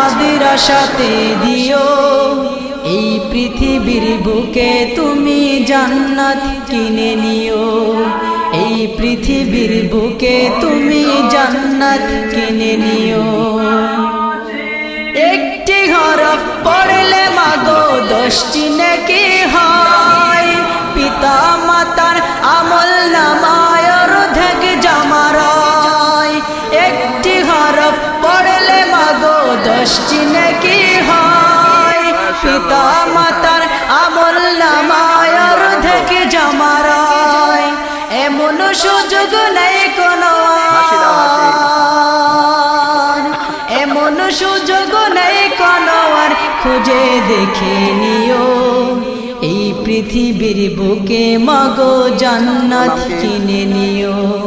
ছেলে মাদের আশাতে দিও। এই পৃথিবীর বুকে তুমি জান্নাত কিনে নিও। এই পৃথিবীর বুকে তুমি জান্নাত কিনে নিও। একটি হরফ পড়লে মাগো, দশটি নাকি হয় দশটি নাকি হয়? পিতা মাতার আমল নামায় অর্ধেক জামারায়। এমন সুযোগ নেই কোনো। এমন সুযোগ নেই কোনো আর। খুঁজে দেখে নিও, এই পৃথিবীর বুকে মাগো জান্নাত কিনে নিও।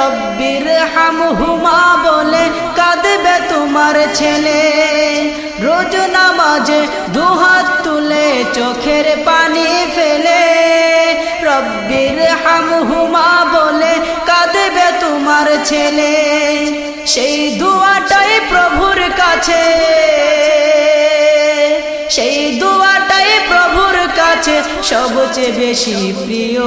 রব্বির হামহুমা বলে কাঁদবে তোমার ছেলে। রোজ নামাজে দুহাত তুলে চোখের পানি ফেলে। রব্বির হামহুমা বলে কাঁদবে তোমার ছেলে। সেই দুয়াটাই প্রভুর কাছে। সেই দুয়াটাই প্রভুর কাছে সবচেয়ে বেশি প্রিয়।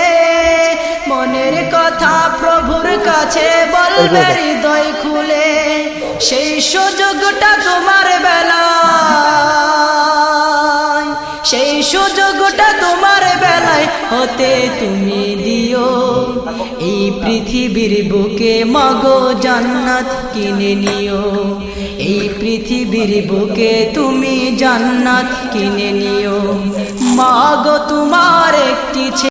কাছে বলবে হৃদয় খুলে, সেই সুযোগটা তোমার বেলায়। সেই সুযোগটা তোমার বেলায় হতে তুমি দিও। এই পৃথিবীর বুকে মাগো জান্নাত কিনে নিও। এই পৃথিবীর বুকে তুমি জান্নাত কিনে নিও। মাগো তোমার একটি